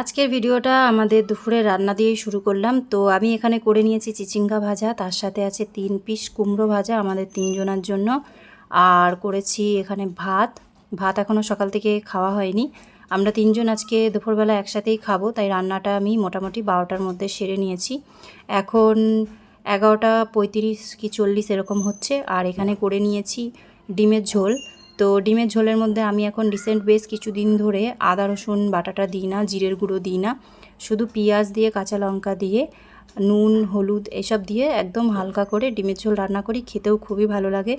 আজকের ভিডিওটা আমাদের দুপুরে রান্না দিয়েই শুরু করলাম। তো আমি এখানে করে নিয়েছি চিচিঙ্গা ভাজা, তার সাথে আছে তিন পিস কুমড়ো ভাজা আমাদের তিনজনের জন্য। আর করেছি এখানে ভাত। ভাত এখনও সকাল থেকে খাওয়া হয়নি। আমরা তিনজন আজকে দুপুরবেলা একসাথেই খাব, তাই রান্নাটা আমি মোটামুটি বারোটার মধ্যে সেরে নিয়েছি। এখন এগারোটা পঁয়ত্রিশ কি চল্লিশ এরকম হচ্ছে। আর এখানে করে নিয়েছি ডিমের ঝোল। তো ডিমের ঝোলের মধ্যে আমি এখন রিসেন্ট বেশ কিছুদিন ধরে আদা, রসুন, বাটাটা দিই না, জিরের গুঁড়ো দিই না। শুধু পেঁয়াজ দিয়ে, কাঁচা লঙ্কা দিয়ে, নুন, হলুদ এসব দিয়ে একদম হালকা করে ডিমের ঝোল রান্না করি। খেতেও খুবই ভালো লাগে।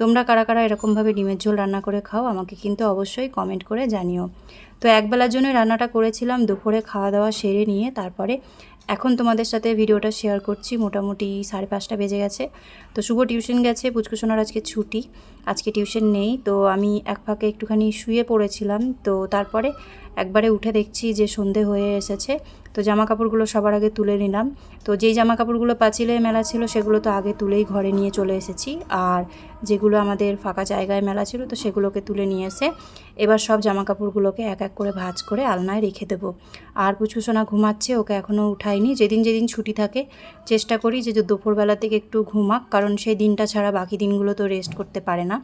তোমরা কারা কারা এরকমভাবে ডিমের ঝোল রান্না করে খাও আমাকে কিন্তু অবশ্যই কমেন্ট করে জানিও। তো একবেলার জন্য রান্নাটা করেছিলাম, দুপুরে খাওয়া দাওয়া সেরে নিয়ে তারপরে এখন তোমাদের সাথে ভিডিওটা শেয়ার করছি। মোটামুটি সাড়ে পাঁচটা বেজে গেছে। তো শুভ টিউশন গেছে পুচকুসোনার আজকে ছুটি। আজকে টিউশন নেই। তো আমি এক ফাঁকে একটুখানি শুয়ে পড়েছিলাম। তো তারপরে একবারে উঠে দেখছি যে সন্ধে হয়ে এসেছে। তো জামা কাপড়গুলো সবার আগে তুলে নিলাম। তো যেই জামা কাপড়গুলো পাঁচিলে মেলা ছিল, সেগুলো তো আগে তুলেই ঘরে নিয়ে চলে এসেছি। আর যেগুলো আমাদের ফাঁকা জায়গায় মেলা ছিল, তো সেগুলোকে তুলে নিয়ে এসে এবার সব জামা কাপড়গুলোকে এক এক করে ভাজ করে আলনায় রেখে দেবো। আর পুচকুসোনা ঘুমাচ্ছে, ওকে এখনও উঠায়নি যেদিন যেদিন ছুটি থাকে, চেষ্টা করি যে দুপুরবেলা থেকে একটু ঘুমাক, কারণ সেই দিনটা ছাড়া বাকি দিনগুলো তো রেস্ট করতে পারে না।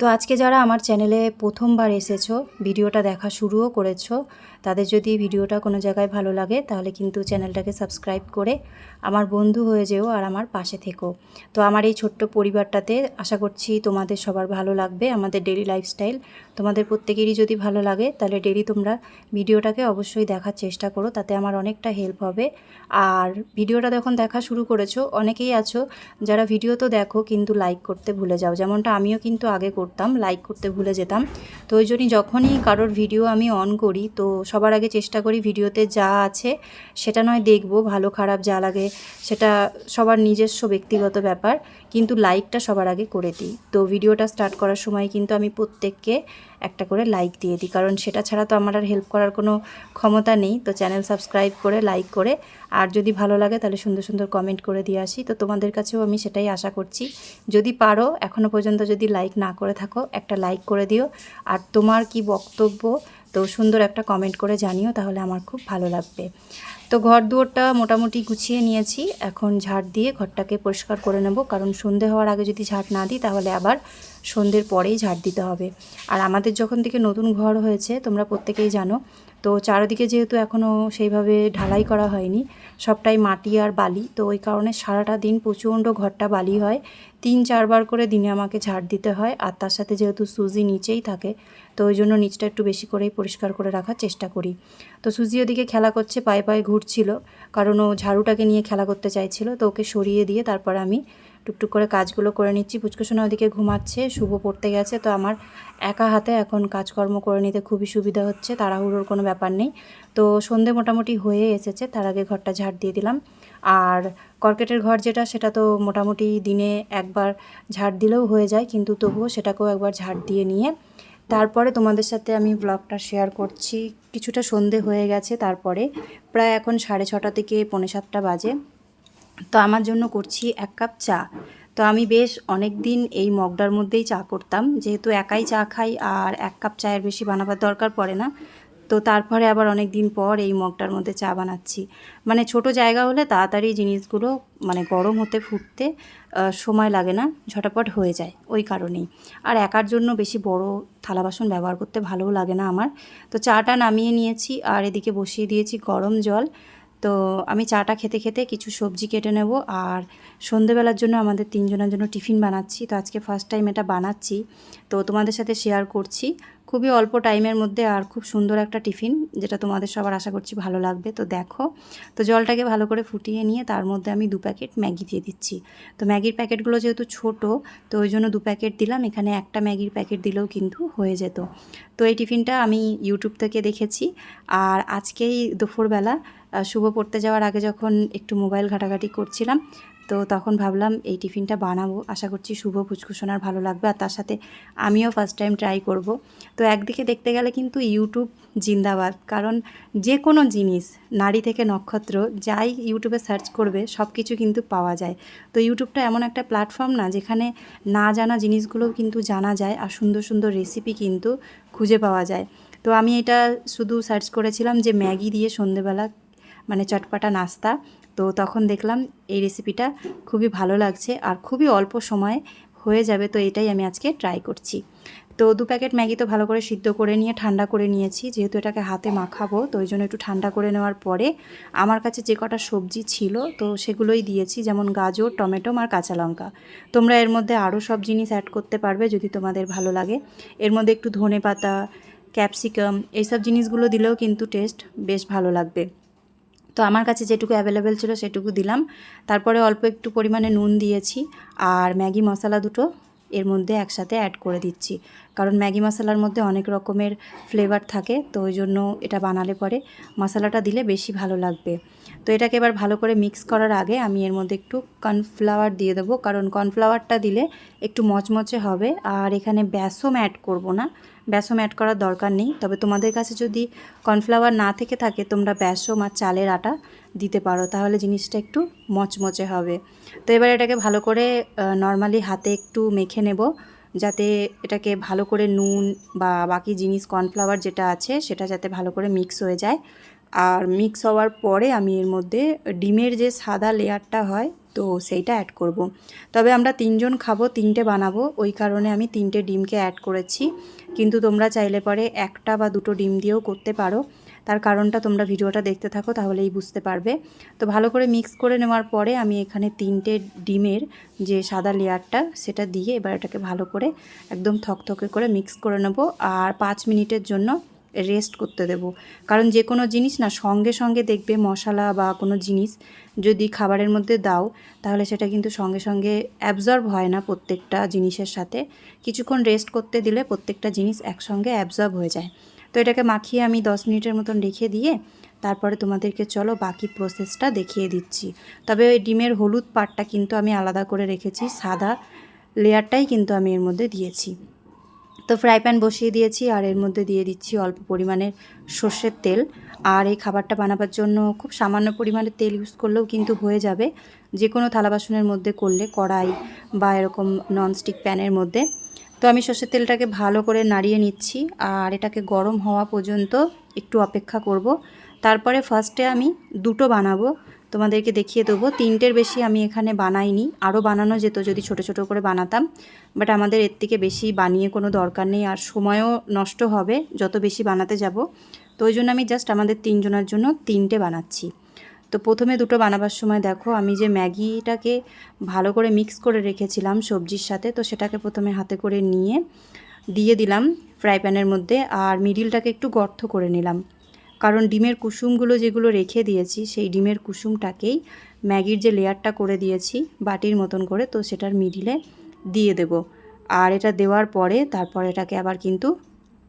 তো আজকে যারা আমার চ্যানেলে প্রথমবার এসেছ, ভিডিওটা দেখা শুরুও করেছ, তাদের যদি ভিডিওটা কোনো জায়গায় ভালো লাগে, তাহলে কিন্তু চ্যানেলটাকে সাবস্ক্রাইব করে আমার বন্ধু হয়ে যেও আর আমার পাশে থেকো। তো আমার এই ছোট্ট পরিবারটাতে আশা করছি তোমাদের সবার ভালো লাগবে, আমাদের ডেলি লাইফস্টাইল তোমাদের প্রত্যেকেরই যদি ভালো লাগে, তাহলে ডেলি তোমরা ভিডিওটাকে অবশ্যই দেখার চেষ্টা করো, তাতে আমার অনেকটা হেল্প হবে। আর ভিডিওটা যখন দেখা শুরু করেছ, অনেকেই আছো যারা ভিডিও তো দেখো, কিন্তু লাইক করতে ভুলে যাও। যেমনটা আমিও কিন্তু আগে করতাম লাইক করতে ভুলে যেতাম। তো ওই জন্যই যখনই কারোর ভিডিও আমি অন করি, তো সবার আগে চেষ্টা করি ভিডিওতে যা আছে সেটা নয় দেখব, ভালো খারাপ যা লাগে, সেটা সবার নিজস্ব ব্যক্তিগত ব্যাপার। কিন্তু লাইকটা সবার আগে করে দিই। তো ভিডিওটা স্টার্ট করার সময় কিন্তু আমি প্রত্যেককে একটা করে লাইক দিয়ে দিই, কারণ সেটা ছাড়া তো আমার আর হেল্প করার কোনো ক্ষমতা নেই। তো চ্যানেল সাবস্ক্রাইব করে লাইক করে, আর যদি ভালো লাগে তাহলে সুন্দর সুন্দর কমেন্ট করে দিয়ে আসি। তো তোমাদের কাছেও আমি সেটাই আশা করছি। যদি পারো এখনও পর্যন্ত যদি লাইক না করে থাকো, একটা লাইক করে দিও। আর তোমার কি বক্তব্য, তো সুন্দর একটা কমেন্ট করে জানিও, তাহলে আমার খুব ভালো লাগবে। তো ঘর দুয়ারটা মোটামুটি গুছিয়ে নিয়েছি। এখন ঝাড় দিয়ে ঘরটাকে পরিষ্কার করে নেব। কারণ সন্ধে হওয়ার আগে যদি ঝাড় না দিই, তাহলে আবার সন্ধ্যের পরেই ঝাড় দিতে হবে। আর আমাদের যখন থেকে নতুন ঘর হয়েছে, তোমরা প্রত্যেকেই জানো, তো চারিদিকে যেহেতু এখনও সেইভাবে ঢালাই করা হয়নি সবটাই মাটি আর বালি। তো ওই কারণে সারাটা দিন প্রচণ্ড ঘরটা বালি হয়। তিন, চারবার করে দিনে আমাকে ঝাড় দিতে হয়। আর তার সাথে যেহেতু সুজি নিচেই থাকে, তো ওই জন্য নিচটা একটু বেশি করেই পরিষ্কার করে রাখার চেষ্টা করি। তো সুজি ওদিকে খেলা করছে, পায়ে পায়ে ঘুরছিল। কারণ ও ঝাড়ুটাকে নিয়ে খেলা করতে চাইছিল। তো ওকে সরিয়ে দিয়ে তারপর আমি টুকটুক করে কাজগুলো করে নিচ্ছি। পুচকুসোনা ওদিকে ঘুমাচ্ছে, শুভ পড়তে গেছে, তো আমার একা হাতে এখন কাজকর্ম করে নিতে খুবই সুবিধা হচ্ছে, তাড়াহুড়োর কোনো ব্যাপার নেই। তো সন্ধে মোটামুটি হয়ে এসেছে, তার আগে ঘরটা ঝাড় দিয়ে দিলাম। আর কর্কেটের ঘর যেটা, সেটা তো মোটামুটি দিনে একবার ঝাড় দিলেও হয়ে যায়, কিন্তু তবুও সেটাকেও একবার ঝাড় দিয়ে নিয়ে, তারপরে তোমাদের সাথে আমি ব্লগটা শেয়ার করছি। কিছুটা সন্ধে হয়ে গেছে, তারপরে প্রায় এখন সাড়ে ছটা থেকে পৌনে সাতটা বাজে। তো আমার জন্য করছি এক কাপ চা। তো আমি বেশ অনেক দিন এই মগটার মধ্যেই চা করতাম। যেহেতু একাই চা খাই আর এক কাপ চায়ের বেশি বানাবার দরকার পড়ে না, তো তারপরে আবার অনেক দিন পর এই মগটার মধ্যে চা বানাচ্ছি। মানে ছোট জায়গা হলে তাড়াতাড়ি জিনিসগুলো মানে গরম হতে ফুটতে সময় লাগে না, ঝটাপট হয়ে যায় ওই কারণেই। আর একার জন্য বেশি বড় থালা বাসন ব্যবহার করতে ভালোও লাগে না আমার। তো চাটা নামিয়ে নিয়েছি আর এদিকে বসিয়ে দিয়েছি গরম জল। তো আমি চাটা খেতে খেতে কিছু সবজি কেটে নেব আর সন্ধেবেলার জন্য আমাদের তিনজনের জন্য টিফিন বানাচ্ছি। তো আজকে ফার্স্ট টাইম এটা বানাচ্ছি। তো তোমাদের সাথে শেয়ার করছি। খুবই অল্প টাইমের মধ্যে আর খুব সুন্দর একটা টিফিন, যেটা তোমাদের সবার আশা করছি ভালো লাগবে। তো দেখো, তো জলটাকে ভালো করে ফুটিয়ে নিয়ে তার মধ্যে আমি দু প্যাকেট ম্যাগি দিয়ে দিচ্ছি। তো ম্যাগির প্যাকেটগুলো যেহেতু ছোট, তো ওই জন্য দু প্যাকেট দিলাম। এখানে একটা ম্যাগির প্যাকেট দিলেও কিন্তু হয়ে যেত। তো এই টিফিনটা আমি ইউটিউব থেকে দেখেছি। আর আজকেই দুপুরবেলা শুভ পড়তে যাওয়ার আগে যখন একটু মোবাইল ঘাটাঘাটি করছিলাম, তো তখন ভাবলাম এই টিফিনটা বানাবো। আশা করছি শুভ ফুচকুসোনার ভালো লাগবে, আর তার সাথে আমিও ফার্স্ট টাইম ট্রাই করব। তো একদিকে দেখতে গেলে কিন্তু ইউটিউব জিন্দাবাদ, কারণ যে কোনো জিনিস, নারী থেকে নক্ষত্র, যাই ইউটিউবে সার্চ করবে সব কিছু কিন্তু পাওয়া যায়। তো ইউটিউবটা এমন একটা প্ল্যাটফর্ম না, যেখানে না জানা জিনিসগুলোও কিন্তু জানা যায়, আর সুন্দর সুন্দর রেসিপি কিন্তু খুঁজে পাওয়া যায়। তো আমি এটা শুধু সার্চ করেছিলাম যে ম্যাগি দিয়ে সন্ধেবেলা মানে চটপাটা নাস্তা। তো তখন দেখলাম এই রেসিপিটা খুবই ভালো লাগছে আর খুবই অল্প সময়ে হয়ে যাবে, তো এটাই আমি আজকে ট্রাই করছি। তো দু প্যাকেট ম্যাগি তো ভালো করে সিদ্ধ করে নিয়ে, ঠান্ডা করে নিয়েছি, যেহেতু এটাকে হাতে মাখাবো, তো ওই জন্য একটু ঠান্ডা করে নেওয়ার পরে আমার কাছে যে কটা সবজি ছিল, তো সেগুলোই দিয়েছি, যেমন গাজর, টমেটো আর কাঁচা লঙ্কা। তোমরা এর মধ্যে আরও সব জিনিস অ্যাড করতে পারবে যদি তোমাদের ভালো লাগে। এর মধ্যে একটু ধনে পাতা ক্যাপসিকাম এইসব জিনিসগুলো দিলেও কিন্তু টেস্ট বেশ ভালো লাগবে। তো আমার কাছে যেটুকু অ্যাভেলেবেল ছিল সেটুকু দিলাম। তারপরে অল্প একটু পরিমাণে নুন দিয়েছি আর ম্যাগি মশলা দুটো এর মধ্যে একসাথে অ্যাড করে দিচ্ছি। কারণ ম্যাগি মশলার মধ্যে অনেক রকমের ফ্লেভার থাকে, তো ওই জন্য এটা বানালে পরে মশলাটা দিলে বেশি ভালো লাগবে। তো এটাকে এবার ভালো করে মিক্স করার আগে আমি এর মধ্যে একটু কর্নফ্লাওয়ার দিয়ে দেবো। কারণ কর্নফ্লাওয়ারটা দিলে একটু মচমচে হবে আর এখানে বেসম অ্যাড করব না। বেসম অ্যাড করার দরকার নেই। তবে তোমাদের কাছে যদি কর্নফ্লাওয়ার না থেকে থাকে, তোমরা বেসম আর চালের আটা দিতে পারো। তাহলে জিনিসটা একটু মচমচে হবে। তো এবার এটাকে ভালো করে নর্মালি হাতে একটু মেখে নেব, যাতে এটাকে ভালো করে নুন বা বাকি জিনিস কর্নফ্লাওয়ার যেটা আছে, সেটা যাতে ভালো করে মিক্স হয়ে যায়। আর মিক্স হওয়ার পরে আমি এর মধ্যে ডিমের যে সাদা লেয়ারটা হয় তো সেইটা অ্যাড করব। তবে আমরা তিনজন খাব, তিনটে বানাবো। ওই কারণে আমি তিনটে ডিমকে অ্যাড করেছি। কিন্তু তোমরা চাইলে পরে একটা বা দুটো ডিম দিয়েও করতে পারো। তার কারণটা তোমরা ভিডিওটা দেখতে থাকো, তাহলেই বুঝতে পারবে। তো ভালো করে মিক্স করে নেওয়ার পরে আমি এখানে তিনটে ডিমের যে সাদা লেয়ারটা, সেটা দিয়ে এবার এটাকে ভালো করে একদম থকথকে করে মিক্স করে নেব। আর পাঁচ মিনিটের জন্য রেস্ট করতে দেব। কারণ যে কোনো জিনিস না, সঙ্গে সঙ্গে দেখবে মশলা বা কোনো জিনিস যদি খাবারের মধ্যে দাও, তাহলে সেটা কিন্তু সঙ্গে সঙ্গে অ্যাবজর্ব হয় না প্রত্যেকটা জিনিসের সাথে। কিছুক্ষণ রেস্ট করতে দিলে প্রত্যেকটা জিনিস একসঙ্গে অ্যাবজর্ব হয়ে যায়। তো এটাকে মাখিয়ে আমি দশ মিনিটের মতন রেখে দিয়ে, তারপরে তোমাদেরকে চলো বাকি প্রসেসটা দেখিয়ে দিচ্ছি। তবে ওই ডিমের হলুদ পাটটা কিন্তু আমি আলাদা করে রেখেছি, সাদা লেয়ারটাই কিন্তু আমি এর মধ্যে দিয়েছি। তো ফ্রাই প্যান বসিয়ে দিয়েছি আর এর মধ্যে দিয়ে দিচ্ছি অল্প পরিমাণের সর্ষের তেল। আর এই খাবারটা বানাবার জন্য খুব সামান্য পরিমাণে তেল ইউজ করলেও কিন্তু হয়ে যাবে। যে কোনো থালা বাসনের মধ্যে করলে, কড়াই বা এরকম ননস্টিক প্যানের মধ্যে। তো আমি সর্ষের তেলটাকে ভালো করে নাড়িয়ে নিচ্ছি আর এটাকে গরম হওয়া পর্যন্ত একটু অপেক্ষা করব। তারপরে ফার্স্টে আমি দুটো বানাবো। তোমাদেরকে দেখিয়ে দেবো। তিনটের বেশি আমি এখানে বানাইনি। আরও বানানো যেত যদি ছোট ছোট করে বানাতাম। বাট আমাদের এর থেকে বেশি বানিয়ে কোনো দরকার নেই। আর সময়ও নষ্ট হবে যত বেশি বানাতে যাব। তো ওই জন্য আমি জাস্ট আমাদের তিনজনের জন্য তিনটে বানাচ্ছি। তো প্রথমে দুটো বানাবার সময় দেখো, আমি যে ম্যাগিটাকে ভালো করে মিক্স করে রেখেছিলাম সবজির সাথে, তো সেটাকে প্রথমে হাতে করে নিয়ে দিয়ে দিলাম ফ্রাই প্যানের মধ্যে। আর মিডিলটাকে একটু গর্ত করে নিলাম। কারণ ডিমের কুসুমগুলো যেগুলো রেখে দিয়েছি, সেই ডিমের কুসুমটাকেই ম্যাগির যে লেয়ারটা করে দিয়েছি, বাটির মতন করে, তো সেটার মিডিলে দিয়ে দেব। আর এটা দেওয়ার পরে তারপর এটাকে আবার কিন্তু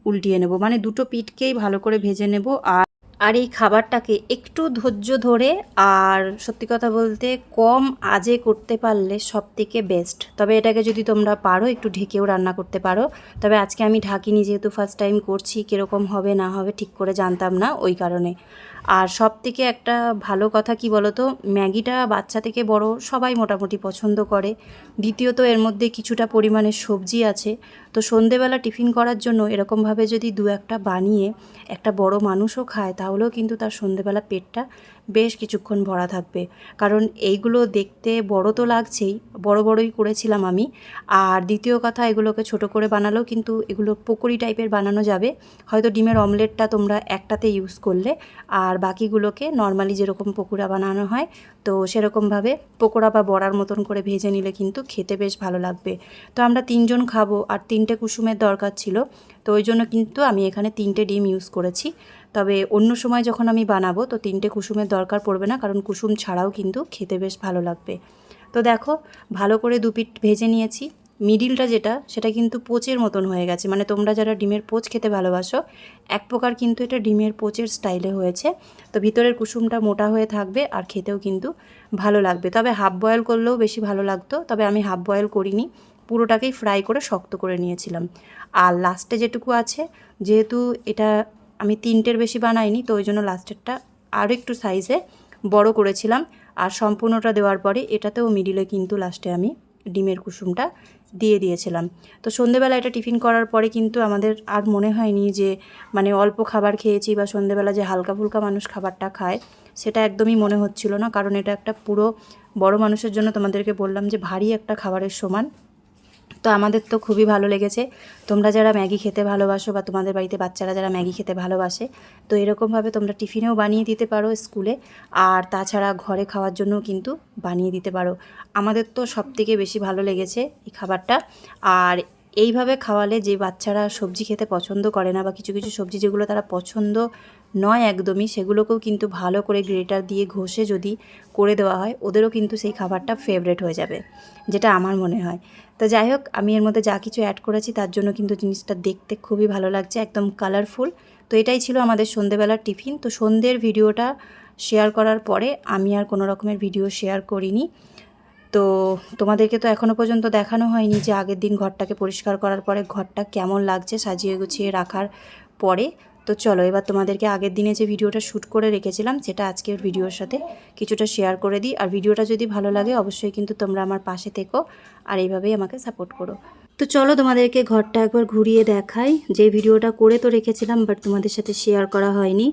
উল্টিয়ে নেব। মানে দুটো পিঠকেই ভালো করে ভেজে নেব আর আর এই খাবারটাকে একটু ধৈর্য ধরে আর সত্যি কথা বলতে কম আজে করতে পারলে সব থেকে বেস্ট তবে এটাকে যদি তোমরা পারো, একটু ঢেকেও রান্না করতে পারো। তবে আজকে আমি ঢাকিনি যেহেতু ফার্স্ট টাইম করছি, কীরকম হবে না হবে ঠিক করে জানতাম না ওই কারণে। আর সব থেকে একটা ভালো কথা কি বলতো? ম্যাগিটা বাচ্চা থেকে বড় সবাই মোটামুটি পছন্দ করে। দ্বিতীয়ত, এর মধ্যে কিছুটা পরিমাণে সবজি আছে। তো সন্ধেবেলা টিফিন করার জন্য এরকমভাবে যদি দু একটা বানিয়ে একটা বড় মানুষও খায়, তাহলেও কিন্তু তার সন্ধেবেলা পেটটা বেশ কিছুক্ষণ ভরা থাকবে। কারণ এইগুলো দেখতে বড় তো লাগছেই, বড় বড়ই করেছিলাম আমি। আর দ্বিতীয় কথা, এগুলোকে ছোট করে বানালেও কিন্তু এগুলো পকোড়ি টাইপের বানানো যাবে। হয়তো ডিমের অমলেটটা তোমরা একটাতে ইউজ করলে, আর বাকিগুলোকে নর্মালি যেরকম পকোড়া বানানো হয়, তো সেরকমভাবে পকোড়া বা বড়ার মতন করে ভেজে নিলে কিন্তু খেতে বেশ ভালো লাগবে। তো আমরা তিনজন খাব, আর তিনটে কুসুমের দরকার ছিল। তো ওই জন্য কিন্তু আমি এখানে তিনটে ডিম ইউজ করেছি। তবে অন্য সময় যখন আমি বানাবো, তো তিনটে কুসুমের দরকার পড়বে না, কারণ কুসুম ছাড়াও কিন্তু খেতে বেশ ভালো লাগবে। তো দেখো, ভালো করে দু পিঠ ভেজে নিয়েছি। মিডিলটা যেটা, সেটা কিন্তু পোচের মতন হয়ে গেছে। মানে তোমরা যারা ডিমের পোচ খেতে ভালোবাসো, এক প্রকার কিন্তু এটা ডিমের পোচের স্টাইলে হয়েছে। তো ভিতরের কুসুমটা মোটা হয়ে থাকবে আর খেতেও কিন্তু ভালো লাগবে। তবে হাফ বয়েল করলেও বেশি ভালো লাগতো, তবে আমি হাফ বয়েল করিনি। পুরোটাকেই ফ্রাই করে শক্ত করে নিয়েছিলাম। আর লাস্টে যেটুকু আছে, যেহেতু এটা আমি তিনটের বেশি বানাইনি, তো ওই জন্য লাস্টেরটা আরও একটু সাইজে বড় করেছিলাম। আর সম্পূর্ণটা দেওয়ার পরে এটাতেও মিডিলে কিন্তু লাস্টে আমি ডিমের কুসুমটা দিয়ে দিয়েছিলাম। তো সন্ধেবেলা এটা টিফিন করার পরে কিন্তু আমাদের আর মনে হয়নি যে মানে অল্প খাবার খেয়েছি বা সন্ধেবেলা যে হালকা ফুলকা মানুষ খাবারটা খায়, সেটা একদমই মনে হচ্ছিল না। কারণ এটা একটা পুরো বড় মানুষের জন্য তোমাদেরকে বললাম যে, ভারী একটা খাবারের সমান তো আমাদের তো খুবই ভালো লেগেছে। তোমরা যারা ম্যাগি খেতে ভালোবাসো বা তোমাদের বাড়িতে বাচ্চারা যারা ম্যাগি খেতে ভালোবাসে, তো এরকমভাবে তোমরা টিফিনেও বানিয়ে দিতে পারো স্কুলে। আর তাছাড়া ঘরে খাওয়ার জন্যও কিন্তু বানিয়ে দিতে পারো। আমাদের তো সবথেকে বেশি ভালো লেগেছে এই খাবারটা। আর এইভাবে খাওয়ালে যে বাচ্চারা সবজি খেতে পছন্দ করে না বা কিছু কিছু সবজি যেগুলো তারা পছন্দ নয় একদমই, সেগুলোকেও কিন্তু ভালো করে গ্রেটার দিয়ে ঘষে যদি করে দেওয়া হয়, ওদেরও কিন্তু সেই খাবারটা ফেভারেট হয়ে যাবে, যেটা আমার মনে হয়। তো যাই হোক, আমি এর মধ্যে যা কিছু অ্যাড করেছি, তার জন্য কিন্তু জিনিসটা দেখতে খুবই ভালো লাগছে, একদম কালারফুল তো এটাই ছিল আমাদের সন্ধেবেলার টিফিন তো সন্ধ্যের ভিডিওটা শেয়ার করার পরে আমি আর কোনো রকমের ভিডিও শেয়ার করিনি। তো তোমাদেরকে তো এখনও পর্যন্ত দেখানো হয়নি যে আগের দিন ঘরটাকে পরিষ্কার করার পরে ঘরটা কেমন লাগছে, সাজিয়ে গুছিয়ে রাখার পরে। তো চলো, এবার তোমাদেরকে আগের দিনে যে ভিডিওটা শ্যুট করে রেখেছিলাম, সেটা আজকের ভিডিওর সাথে কিছুটা শেয়ার করে দিই। আর ভিডিওটা যদি ভালো লাগে, অবশ্যই কিন্তু তোমরা আমার পাশে থেকো আর এইভাবেই আমাকে সাপোর্ট করো। তো চলো, তোমাদেরকে ঘরটা একবার ঘুরিয়ে দেখাই। যে ভিডিওটা করে তো রেখেছিলাম বাট তোমাদের সাথে শেয়ার করা হয়নি।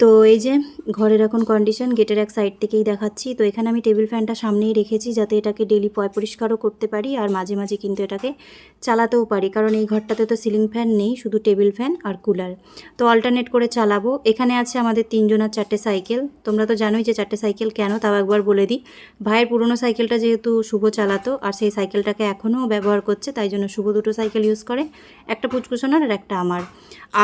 তো এই যে ঘরের এখন কন্ডিশন গেটের এক সাইড থেকেই দেখাচ্ছি। তো এখানে আমি টেবিল ফ্যানটা সামনেই রেখেছি যাতে এটাকে ডেলি পয় পরিষ্কারও করতে পারি আর মাঝে মাঝে কিন্তু এটাকে চালাতেও পারি। কারণ এই ঘরটাতে তো সিলিং ফ্যান নেই, শুধু টেবিল ফ্যান আর কুলার তো অল্টারনেট করে চালাবো। এখানে আছে আমাদের তিনজনের চারটে সাইকেল তোমরা তো জানোই যে চারটে সাইকেল কেন? তাও একবার বলে দিই। ভাইয়ের পুরনো সাইকেলটা যেহেতু শুভ চালাতো আর সেই সাইকেলটাকে এখনও ব্যবহার করছে, তাই জন্য শুভ দুটো সাইকেল ইউজ করে। একটা পুচকুসোনার আর একটা আমার।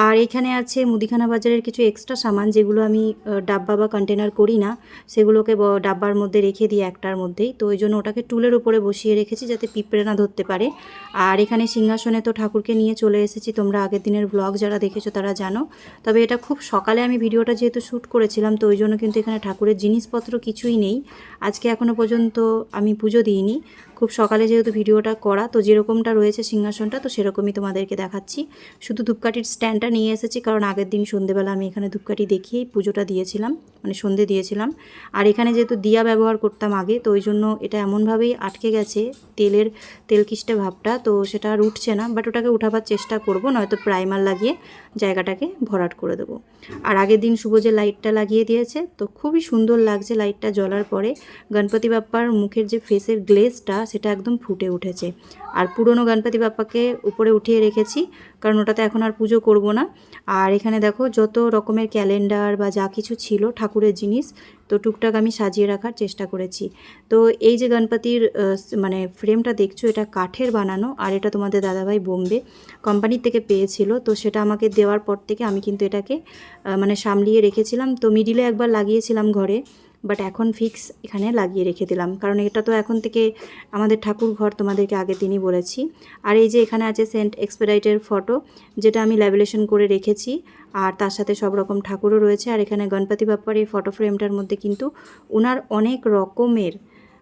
আর এখানে আছে মুদিখানা বাজারের কিছু এক্সট্রা সামান যেগুলো আমি ডাব্বা বা কন্টেনার করি না। সেগুলোকে ডাব্বার মধ্যে রেখে দিই একটার মধ্যেই। তো ওই জন্য ওটাকে টুলের উপরে বসিয়ে রেখেছি যাতে পিঁপড়ে না ধরতে পারে। আর এখানে সিংহাসনে তো ঠাকুরকে নিয়ে চলে এসেছি। তোমরা আগের দিনের ব্লগ যারা দেখেছ তারা জানো। তবে এটা খুব সকালে আমি ভিডিওটা যেহেতু শ্যুট করেছিলাম, তো ওই জন্য কিন্তু এখানে ঠাকুরের জিনিসপত্র কিছুই নেই। আজকে এখনও পর্যন্ত আমি পুজো দিইনি। খুব সকালে যেহেতু ভিডিওটা করা, তো যেরকমটা রয়েছে সিংহাসনটা, তো সেরকমই তোমাদেরকে দেখাচ্ছি। শুধু ধূপকাঠির স্ট্যান্ডটা নিয়ে এসেছি, কারণ আগের দিন সন্ধেবেলা আমি এখানে ধূপকাঠি দেখিয়েই পুজোটা দিয়েছিলাম মানে সন্ধে দিয়েছিলাম। আর এখানে যেহেতু দিয়া ব্যবহার করতাম আগে, তো ওই জন্য এটা এমনভাবেই আটকে গেছে তেলের তেলকিষ্টে ভাবটা, তো সেটা আর উঠছে না বাট ওটাকে উঠাবার চেষ্টা করব, নয়তো প্রাইমার লাগিয়ে জায়গাটাকে ভরাট করে দেবো। আর আগের দিন শুভ যে লাইটটা লাগিয়ে দিয়েছে, তো খুবই সুন্দর লাগছে লাইটটা জ্বলার পরে। গণপতি বাপ্পার মুখের যে ফেসের গ্লেসটা সেটা একদম ফুটে উঠেছে। আর পুরনো গণপতি বাপ্পাকে উপরে উঠিয়ে রেখেছি, কারণ ওটাতে এখন আর পুজো করব না। আর এখানে দেখো, যত রকমের ক্যালেন্ডার বা যা কিছু ছিল ঠাকুরের জিনিস তো টুকটাক আমি সাজিয়ে রাখার চেষ্টা করেছি। তো এই যে গণপতির মানে ফ্রেমটা দেখছ, এটা কাঠের বানানো আর এটা তোমাদের দাদাভাই বোম্বে কোম্পানির থেকে পেয়েছিল। তো সেটা আমাকে দেওয়ার পর থেকে আমি কিন্তু এটাকে মানে সামলিয়ে রেখেছিলাম। তো মিডিলে একবার লাগিয়েছিলাম ঘরে। বাট এখন ফিক্স এখানে লাগিয়ে রেখে দিলাম। কারণ এটা তো এখন থেকে আমাদের ঠাকুর ঘর তোমাদেরকে আগে তিনি বলেছি। আর এই যে এখানে আছে সেন্ট এক্সপেরাইটের ফটো যেটা আমি ল্যামিনেশন করে রেখেছি। আর তার সাথে সব রকম ঠাকুরও রয়েছে। আর এখানে গণপতি বাপ্পার এই ফটো ফ্রেমটার মধ্যে কিন্তু ওনার অনেক রকমের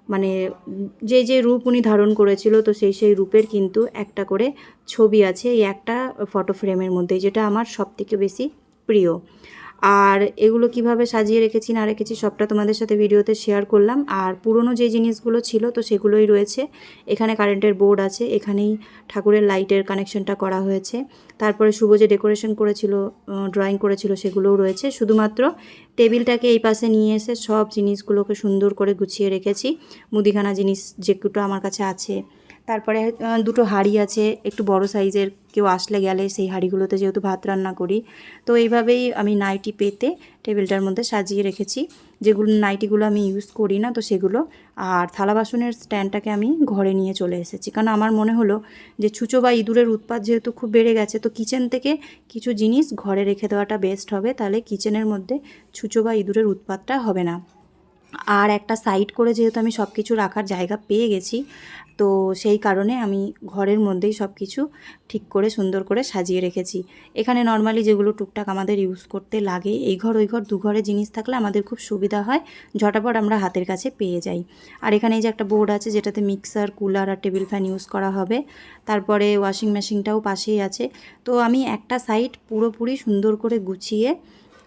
মানে যে যে রূপ উনি ধারণ করেছিল, তো সেই সেই রূপের কিন্তু একটা করে ছবি আছে এই একটা ফটো ফ্রেমের মধ্যে, যেটা আমার সবথেকে বেশি প্রিয়। আর এগুলো কীভাবে সাজিয়ে রেখেছি না রেখেছি সবটা তোমাদের সাথে ভিডিওতে শেয়ার করলাম। আর পুরনো যে জিনিসগুলো ছিল তো সেগুলোই রয়েছে। এখানে কারেন্টের বোর্ড আছে, এখানেই ঠাকুরের লাইটের কানেকশনটা করা হয়েছে। তারপরে শুভ যে ডেকোরেশন করেছিল ড্রয়িং করেছিল সেগুলোও রয়েছে। শুধুমাত্র টেবিলটাকে এই পাশে নিয়ে এসে সব জিনিসগুলোকে সুন্দর করে গুছিয়ে রেখেছি। মুদিখানা জিনিস যেগুলো আমার কাছে আছে তারপরে দুটো হাঁড়ি আছে, একটু বড় সাইজের, কেউ আসলে গেলে সেই হাঁড়িগুলোতে যেহেতু ভাত রান্না করি। তো এইভাবেই আমি নাইটি পেতে টেবিলটার মধ্যে সাজিয়ে রেখেছি। যেগুলো, নাইটিগুলো আমি ইউজ করি না, তো সেগুলো। আর থালা বাসনের স্ট্যান্ডটাকে আমি ঘরে নিয়ে চলে এসেছি। কারণ আমার মনে হলো যে ছুঁচো বা ইঁদুরের উৎপাত যেহেতু খুব বেড়ে গেছে, তো কিচেন থেকে কিছু জিনিস ঘরে রেখে দেওয়াটা বেস্ট হবে। তাহলে কিচেনের মধ্যে ছুঁচো বা ইঁদুরের উৎপাতটা হবে না। আর একটা সাইড করে যেহেতু আমি সব কিছু রাখার জায়গা পেয়ে গেছি, তো সেই কারণে আমি ঘরের মধ্যেই সব কিছু ঠিক করে সুন্দর করে সাজিয়ে রেখেছি। এখানে নর্মালি যেগুলো টুকটাক আমাদের ইউজ করতে লাগে, এই ঘর, ওই ঘর, দু ঘরে জিনিস থাকলে আমাদের খুব সুবিধা হয়, ঝটাপট আমরা হাতের কাছে পেয়ে যাই। আর এখানে এই যে একটা বোর্ড আছে যেটাতে মিক্সার কুলার আর টেবিল ফ্যান ইউজ করা হবে, তারপরে ওয়াশিং মেশিনটাও পাশেই আছে। তো আমি একটা সাইড পুরোপুরি সুন্দর করে গুছিয়ে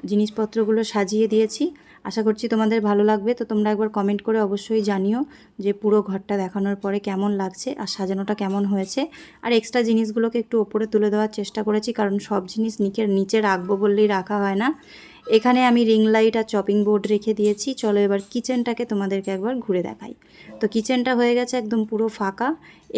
জিনিসপত্রগুলো সাজিয়ে দিয়েছি। আশা করছি তোমাদের ভালো লাগবে। তো তোমরা একবার কমেন্ট করে অবশ্যই জানিও যে পুরো ঘরটা দেখানোর পরে কেমন লাগছে আর সাজানোটা কেমন হয়েছে। আর এক্সট্রা জিনিসগুলোকে একটু ওপরে তুলে দেওয়ার চেষ্টা করেছি, কারণ সব জিনিস নিচের নিচে রাখব বললেই রাখা হয় না। এখানে আমি রিং লাইট আর চপিং বোর্ড রেখে দিয়েছি। চলো এবার কিচেনটাকে তোমাদেরকে একবার ঘুরে দেখাই। তো কিচেনটা হয়ে গেছে একদম পুরো ফাঁকা।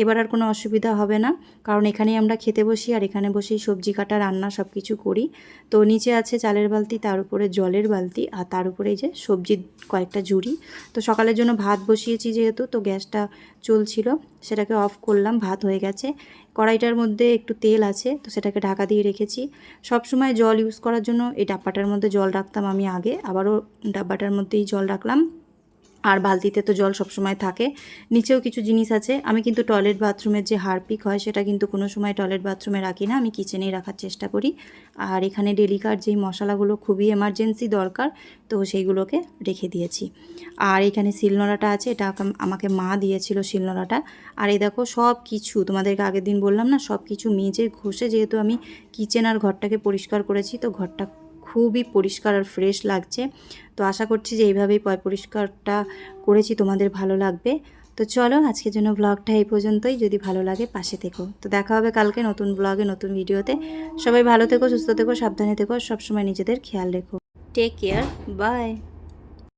এবার আর কোনো অসুবিধা হবে না, কারণ এখানেই আমরা খেতে বসি আর এখানে বসেই সবজি কাটা, রান্না সব কিছু করি। তো নিচে আছে চালের বালতি, তার উপরে জলের বালতি আর তার উপরে এই যে সবজির কয়েকটা ঝুড়ি। তো সকালের জন্য ভাত বসিয়েছি যেহেতু, তো গ্যাসটা চলছিল, সেটাকে অফ করলাম, ভাত হয়ে গেছে। কড়াইটার মধ্যে একটু তেল আছে, তো সেটাকে ঢাকা দিয়ে রেখেছি। সব সময় জল ইউজ করার জন্য এই ডাব্বাটার মধ্যে জল রাখতাম আমি আগে, আবারও ডাব্বাটার মধ্যেই জল রাখলাম। আর বালতিতে তো জল সবসময় থাকে। নিচেও কিছু জিনিস আছে। আমি কিন্তু টয়লেট বাথরুমের যে হারপিক হয়, সেটা কিন্তু কোনো সময় টয়লেট বাথরুমে রাখি না। আমি কিচেনেই রাখার চেষ্টা করি। আর এখানে ডেলিকার যেই মশলাগুলো খুবই এমার্জেন্সি দরকার, তো সেইগুলোকে রেখে দিয়েছি। আর এখানে শিলনোড়াটা আছে, এটা আমাকে মা দিয়েছিল শিলনোড়াটা। আর এই দেখো সব কিছু তোমাদেরকে আগের দিন বললাম না সব কিছু মেজে ঘষে যেহেতু আমি কিচেন আর ঘরটাকে পরিষ্কার করেছি, তো ঘরটা খুবই পরিষ্কার আর ফ্রেশ লাগছে। তো আশা করছি যে এইভাবেই পয় পরিষ্কারটা করেছি, তোমাদের ভালো লাগবে। তো চলো, আজকের জন্য ব্লগটা এই পর্যন্তই। যদি ভালো লাগে, পাশে থেকো। তো দেখা হবে কালকে নতুন ব্লগে নতুন ভিডিওতে সবাই ভালো থেকো, সুস্থ থেকো, সাবধানে থেকো সবসময় নিজেদের খেয়াল রেখো। Take care bye